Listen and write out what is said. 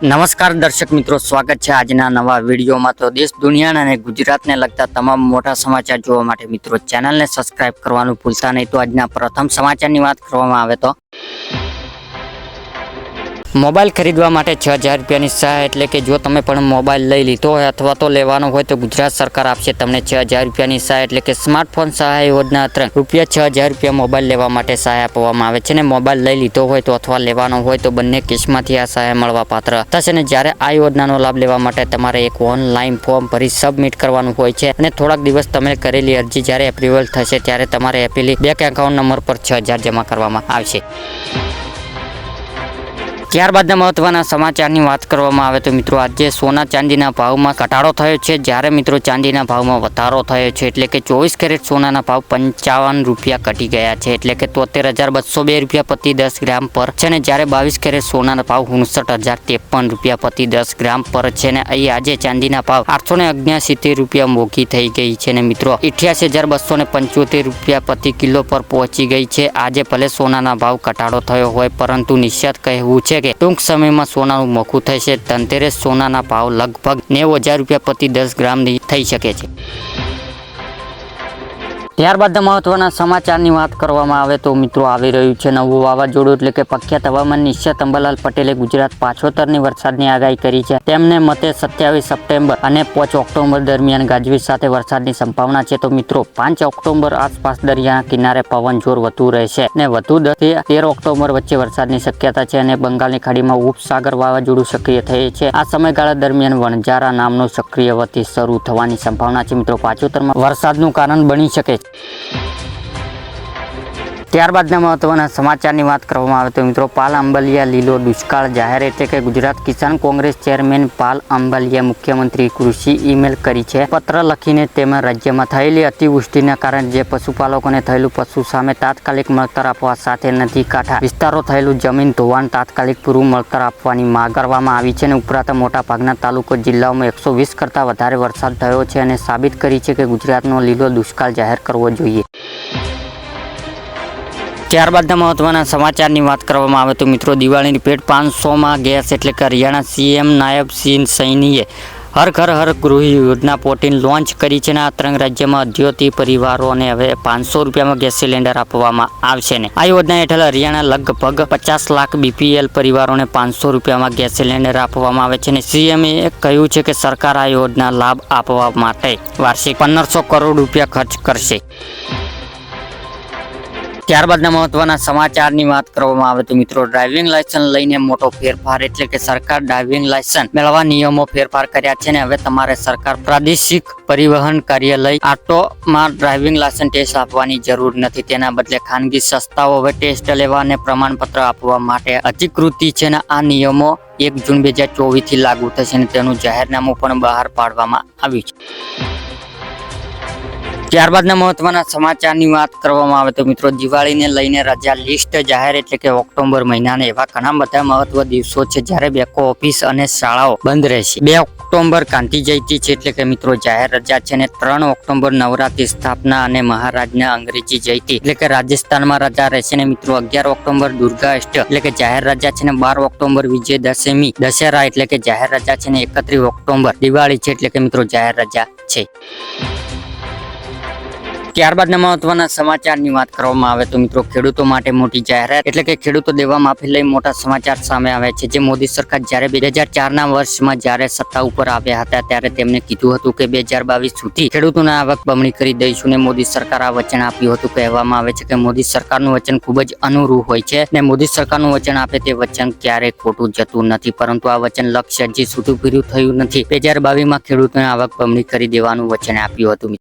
નમસ્કાર દર્શક મિત્રો, સ્વાગત છે આજના નવા વિડીયોમાં. તો દેશ, દુનિયાના અને ગુજરાતને લગતા તમામ મોટા સમાચાર જોવા માટે મિત્રો, ચેનલને સબસ્ક્રાઇબ કરવાનું ભૂલતા નહીં. તો આજના પ્રથમ સમાચારની વાત કરવામાં આવે તો મોબાઈલ ખરીદવા માટે છ હજાર રૂપિયાની સહાય એટલે કે જો તમે પણ મોબાઈલ લઈ લીધો હોય અથવા તો લેવાનો હોય તો ગુજરાત સરકાર આપશે તમને છ હજાર રૂપિયાની સહાય એટલે કે સ્માર્ટફોન સહાય યોજના ત્રણ રૂપિયા છ હજાર રૂપિયા મોબાઈલ લેવા માટે સહાય આપવામાં આવે છે ને મોબાઈલ લઈ લીધો હોય તો અથવા લેવાનો હોય તો બંને કેસમાંથી આ સહાય મળવા પાત્ર થશે ને જ્યારે આ યોજનાનો લાભ લેવા માટે તમારે એક ઓનલાઈન ફોર્મ ભરી સબમિટ કરવાનું હોય છે અને થોડાક દિવસ તમે કરેલી અરજી જ્યારે એપ્રુવલ થશે ત્યારે તમારે એપીલી બેંક એકાઉન્ટ નંબર પર છ હજાર જમા કરવામાં આવશે. ત્યારબાદના મહત્વના સમાચારની વાત કરવામાં આવે તો મિત્રો આજે સોના ચાંદીના ભાવમાં ઘટાડો થયો છે. જ્યારે મિત્રો ચાંદીના ભાવમાં વધારો થયો છે એટલે કે ચોવીસ કેરેટ સોનાના ભાવ પંચાવન રૂપિયા ઘટી ગયા છે એટલે કે તોતેર હજાર બસો બે રૂપિયા પ્રતિ દસ ગ્રામ પર છે ને જ્યારે બાવીસ કેરેટ સોનાના ભાવ ઉણસઠ હજાર ત્રેપન રૂપિયા પ્રતિ દસ ગ્રામ પર છે ને અહીં આજે ચાંદીના ભાવ આઠસો ને અગ્યાસીથી રૂપિયા મોઘી થઈ ગઈ છે ને મિત્રો અઠ્યાસી હજાર બસો ને પંચોતેર રૂપિયા પ્રતિ કિલો પર પહોંચી ગઈ છે. આજે ભલે સોનાના ભાવ ઘટાડો થયો હોય પરંતુ નિશ્ચિત કહેવું છે કે ટૂંક સમયમાં સોનાનું મોખું થશે. ધનતેરસ સોનાના ભાવ લગભગ નેવું હજાર રૂપિયા પ્રતિ દસ ગ્રામની થઈ શકે છે. ત્યારબાદ મહત્વના સમાચારની વાત કરવામાં આવે તો મિત્રો આવી રહ્યું છે નવું વાવાઝોડું એટલે કે પ્રખ્યાત હવામાન નિશ્ચિત અંબાલાલ પટેલે ગુજરાત પાછોતરની વરસાદની આગાહી કરી છે. તેમને મતે સત્યાવીસ સપ્ટેમ્બર અને પાંચ ઓક્ટોબર દરમિયાન ગાજવીજ સાથે વરસાદની સંભાવના છે. તો મિત્રો, પાંચ ઓક્ટોબર આસપાસ દરિયા કિનારે પવન જોર વધુ રહેશે અને વધુ દસ તેર ઓક્ટોબર વચ્ચે વરસાદની શક્યતા છે અને બંગાળની ખાડીમાં ઉપસાગર વાવાઝોડું સક્રિય થયે છે. આ સમયગાળા દરમિયાન વણઝારા નામનું સક્રિયવતી શરૂ થવાની સંભાવના છે. મિત્રો, પાછોતરમાં વરસાદનું કારણ બની શકે છે. Thank you. ત્યારબાદના મહત્વના સમાચારની વાત કરવામાં આવે તો મિત્રો, પાલ આંબલિયા લીલો દુષ્કાળ જાહેર એટલે કે ગુજરાત કિસાન કોંગ્રેસ ચેરમેન પાલ આંબલિયા મુખ્યમંત્રી કૃષિ ઈમેલ કરી છે. પત્ર લખીને તેમાં રાજ્યમાં થયેલી અતિવૃષ્ટિના કારણે જે પશુપાલકોને થયેલું પશુ સામે તાત્કાલિક મળતર આપવા સાથે નદી કાંઠા વિસ્તારો થયેલું જમીન ધોવાણ તાત્કાલિક પૂરું મળતર આપવાની માંગ કરવામાં આવી છે અને ઉપરાંત મોટાભાગના તાલુકો જિલ્લાઓમાં એકસો વીસ કરતાં વધારે વરસાદ થયો છે અને સાબિત કરી છે કે ગુજરાતનો લીલો દુષ્કાળ જાહેર કરવો જોઈએ. ત્યારબાદના મહત્વના સમાચારની વાત કરવામાં આવે તો મિત્રો દિવાળીની ભેટ પાંચસોમાં ગેસ એટલે કે હરિયાણા સીએમ નાયબ સિંહ સૈનીએ હર ઘર હર ગૃહ યોજના પોટીન લોન્ચ કરી છે અને આ ત્રણ રાજ્યમાં અધ્યોતી પરિવારોને હવે પાંચસો રૂપિયામાં ગેસ સિલિન્ડર આપવામાં આવશે ને. આ યોજના હેઠળ હરિયાણા લગભગ પચાસ લાખ બીપીએલ પરિવારોને પાંચસો રૂપિયામાં ગેસ સિલિન્ડર આપવામાં આવે છે અને સીએમએ કહ્યું છે કે સરકાર આ યોજના લાભ આપવા માટે વાર્ષિક પંદરસો કરોડ રૂપિયા ખર્ચ કરશે. ત્યારબાદના મહત્વના સમાચારની વાત કરવામાં આવે તો મિત્રો ડ્રાઇવિંગ લાયસન્સ લઈને મોટો ફેરફાર એટલે કે સરકાર ડ્રાઇવિંગ લાયસન્સ મેળવવા નિયમો ફેરફાર કર્યા છે ને હવે તમારે સરકાર પ્રાદેશિક પરિવહન કાર્યાલય આટોમાં ડ્રાઇવિંગ લાયસન્સ ટેસ્ટ આપવાની જરૂર નથી. તેના બદલે ખાનગી સંસ્થાઓ હવે ટેસ્ટ લેવા અને પ્રમાણપત્ર આપવા માટે અધિકૃતિ છે ને આ નિયમો એક જૂન બે હજાર ચોવીસથી લાગુ થશે અને તેનું જાહેરનામું પણ બહાર પાડવામાં આવ્યું છે. ત્યારબાદના મહત્વના સમાચારની વાત કરવામાં આવે તો મિત્રો દિવાળીને લઈને રજા લિસ્ટ જાહેર એટલે કે ઓક્ટોબર મહિનાને એવા ઘણા બધા મહત્વ દિવસો છે જ્યારે બેકો ઓફિસ અને શાળાઓ બંધ રહેશે. બે ઓક્ટોબર ગાંધી જયંતિ છે એટલે કે મિત્રો જાહેર રજા છે અને ત્રણ ઓક્ટોબર નવરાત્રી સ્થાપના અને મહારાજના અંગ્રેજી જયંતિ એટલે કે રાજસ્થાનમાં રજા રહેશે ને મિત્રો અગિયાર ઓક્ટોબર દુર્ગા અષ્ટ એટલે કે જાહેર રજા છે ને બાર ઓક્ટોબર વિજય દશમી દશેરા એટલે કે જાહેર રજા છે ને એકત્રીસ ઓક્ટોબર દિવાળી છે એટલે કે મિત્રો જાહેર રજા છે. ત્યારબાદના મહત્વના સમાચારની વાત કરવામાં આવે તો મિત્રો, ખેડૂતો માટે મોટી જાહેરાત એટલે કે ખેડૂતો દેવા માફી લઈ મોટા સમાચાર સામે આવે છે. જે મોદી સરકાર જ્યારે બે હજાર ચારના વર્ષમાં જ્યારે સત્તા ઉપર આવ્યા હતા ત્યારે તેમણે કીધું હતું કે બે હજાર બાવીસ સુધી ખેડૂતોને આવક બમણી કરી દઈશું ને મોદી સરકાર આ વચન આપ્યું હતું. કહેવામાં આવે છે કે મોદી સરકારનું વચન ખૂબ જ અનુરૂપ હોય છે ને મોદી સરકારનું વચન આપે તે વચન ક્યારેય ખોટું જતું નથી. પરંતુ આ વચન લક્ષ્ય હજી સુધી પૂરું થયું નથી. બે હજાર બાવીસમાં ખેડૂતોને આવક બમણી કરી દેવાનું વચન આપ્યું હતું.